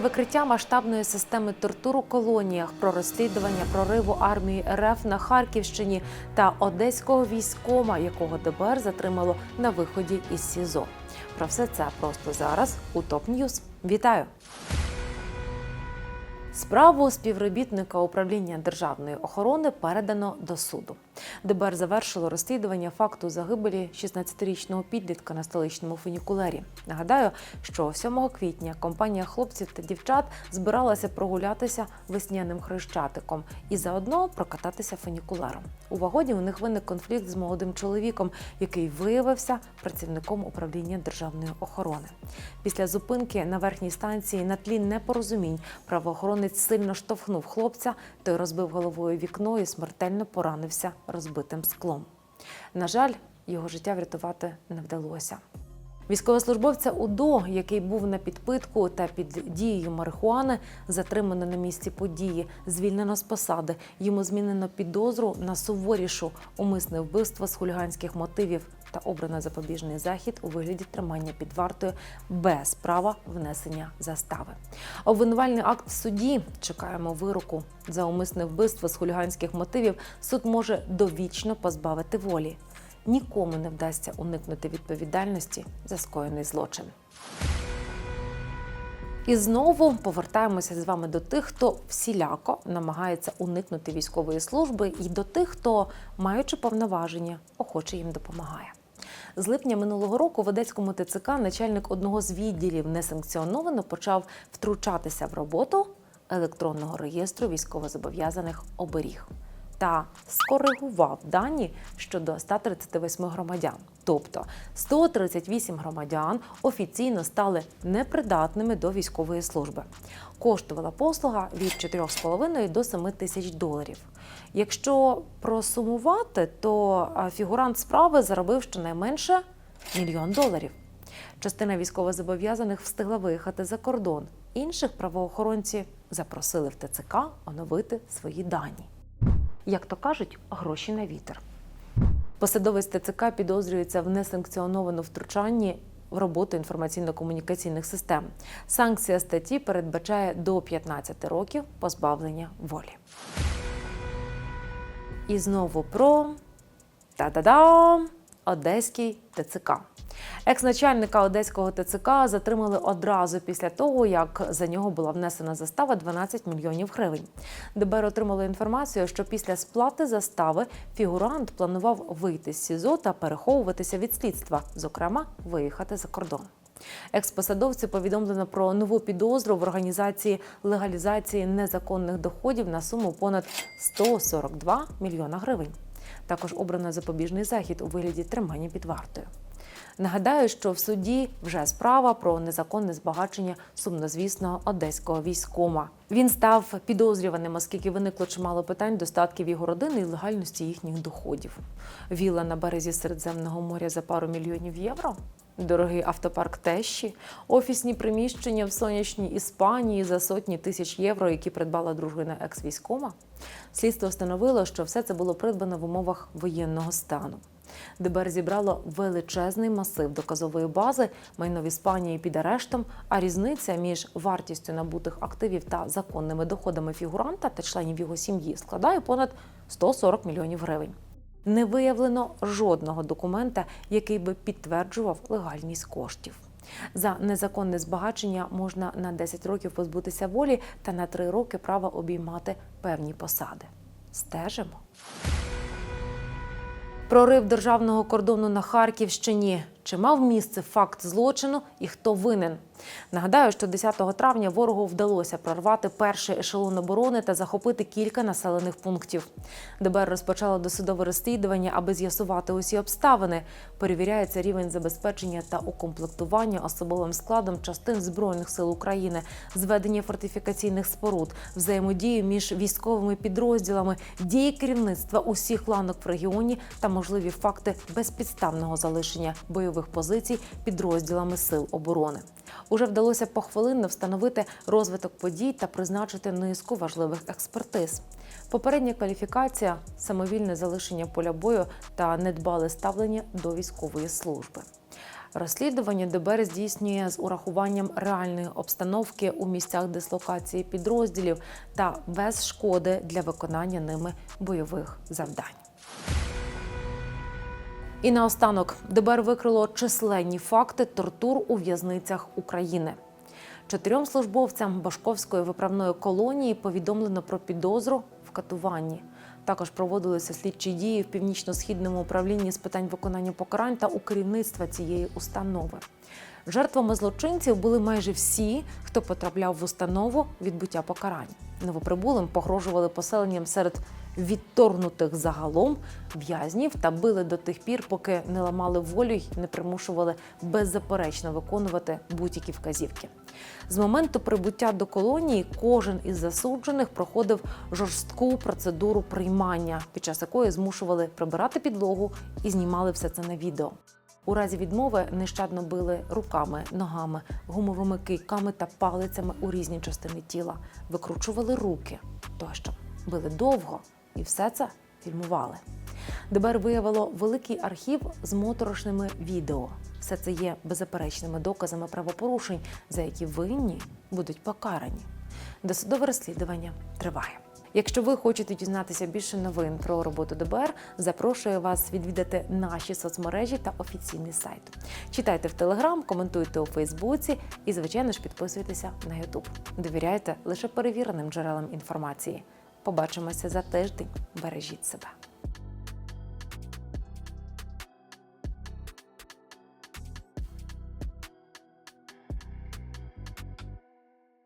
Викриття масштабної системи тортур у колоніях, про розслідування прориву армії РФ на Харківщині та одеського військома, якого ДБР затримало на виході із СІЗО. Про все це просто зараз у ТОП Ньюз. Вітаю! Справу співробітника управління державної охорони передано до суду. ДБР завершило розслідування факту загибелі 16-річного підлітка на столичному фунікулері. Нагадаю, що 7 квітня компанія хлопців та дівчат збиралася прогулятися весняним хрещатиком і заодно прокататися фунікулером. У вагоні у них виник конфлікт з молодим чоловіком, який виявився працівником управління державної охорони. Після зупинки на верхній станції на тлі непорозумінь правоохоронець сильно штовхнув хлопця, той розбив головою вікно і смертельно поранився розбитим склом. На жаль, його життя врятувати не вдалося. Військовослужбовця УДО, який був на підпитку та під дією марихуани, затримано на місці події, звільнено з посади. Йому змінено підозру на суворішу умисне вбивство з хуліганських мотивів та обрано запобіжний захід у вигляді тримання під вартою без права внесення застави. Обвинувальний акт в суді чекаємо вироку за умисне вбивство з хуліганських мотивів. Суд може довічно позбавити волі нікому не вдасться уникнути відповідальності за скоєний злочин. І знову повертаємося з вами до тих, хто всіляко намагається уникнути військової служби, і до тих, хто, маючи повноваження, охоче їм допомагає. З липня минулого року в Одеському ТЦК начальник одного з відділів несанкціоновано почав втручатися в роботу електронного реєстру військовозобов'язаних оберіг та скоригував дані щодо 138 громадян. Тобто 138 громадян офіційно стали непридатними до військової служби. Коштувала послуга від 4,5 до 7 тисяч доларів. Якщо просумувати, то фігурант справи заробив щонайменше мільйон доларів. Частина військовозобов'язаних встигла виїхати за кордон. Інших правоохоронці запросили в ТЦК оновити свої дані як то кажуть, гроші на вітер. Посадовець ТЦК підозрюється в несанкціонованому втручанні в роботу інформаційно-комунікаційних систем. Санкція статті передбачає до 15 років позбавлення волі. І знову про та-да-дам! Одеський ТЦК. Екс-начальника одеського ТЦК затримали одразу після того, як за нього була внесена застава 12 мільйонів гривень. ДБР отримало інформацію, що після сплати застави фігурант планував вийти з СІЗО та переховуватися від слідства, зокрема, виїхати за кордон. Експосадовцю повідомлено про нову підозру в організації легалізації незаконних доходів на суму понад 142 мільйона гривень. Також обрано запобіжний захід у вигляді тримання під вартою. Нагадаю, що в суді вже справа про незаконне збагачення сумнозвісного одеського військома. Він став підозрюваним, оскільки виникло чимало питань до статків його родини і легальності їхніх доходів. Віла на березі Середземного моря за пару мільйонів євро. Дорогий автопарк тещі, офісні приміщення в сонячній Іспанії за сотні тисяч євро, які придбала дружина екс-військома. Слідство встановило, що все це було придбано в умовах воєнного стану. ДБР зібрало величезний масив доказової бази, майно в Іспанії під арештом, а різниця між вартістю набутих активів та законними доходами фігуранта та членів його сім'ї складає понад 140 мільйонів гривень. Не виявлено жодного документа, який би підтверджував легальність коштів. За незаконне збагачення можна на 10 років позбутися волі та на 3 роки права обіймати певні посади. Стежимо. Прорив державного кордону на Харківщині. Чи мав місце факт злочину і хто винен? Нагадаю, що 10 травня ворогу вдалося прорвати перший ешелон оборони та захопити кілька населених пунктів. ДБР розпочало досудове розслідування, аби з'ясувати усі обставини. Перевіряється рівень забезпечення та укомплектування особовим складом частин збройних сил України, зведення фортифікаційних споруд, взаємодію між військовими підрозділами, дії керівництва усіх ланок в регіоні та можливі факти безпідставного залишення бойових позицій підрозділами сил оборони. Уже вдалося похвилинно встановити розвиток подій та призначити низку важливих експертиз. Попередня кваліфікація, самовільне залишення поля бою та недбале ставлення до військової служби. Розслідування ДБР здійснює з урахуванням реальної обстановки у місцях дислокації підрозділів та без шкоди для виконання ними бойових завдань. І наостанок ДБР викрило численні факти тортур у в'язницях України. Чотирьом службовцям Башковської виправної колонії повідомлено про підозру в катуванні. Також проводилися слідчі дії в північно-східному управлінні з питань виконання покарань та у керівництва цієї установи. Жертвами злочинців були майже всі, хто потрапляв в установу відбуття покарань. Новоприбулим погрожували поселенням серед відторгнутих загалом в'язнів та били до тих пір, поки не ламали волю й не примушували беззаперечно виконувати будь-які вказівки. З моменту прибуття до колонії кожен із засуджених проходив жорстку процедуру приймання, під час якої змушували прибирати підлогу і знімали все це на відео. У разі відмови нещадно били руками, ногами, гумовими кийками та палицями у різні частини тіла, викручували руки тощо, били довго і все це фільмували. ДБР виявило великий архів з моторошними відео. Все це є беззаперечними доказами правопорушень, за які винні будуть покарані. Досудове розслідування триває. Якщо ви хочете дізнатися більше новин про роботу ДБР, запрошую вас відвідати наші соцмережі та офіційний сайт. Читайте в Телеграм, коментуйте у Фейсбуці і, звичайно ж, підписуйтеся на Ютуб. Довіряйте лише перевіреним джерелам інформації. Побачимося за тиждень. Бережіть себе.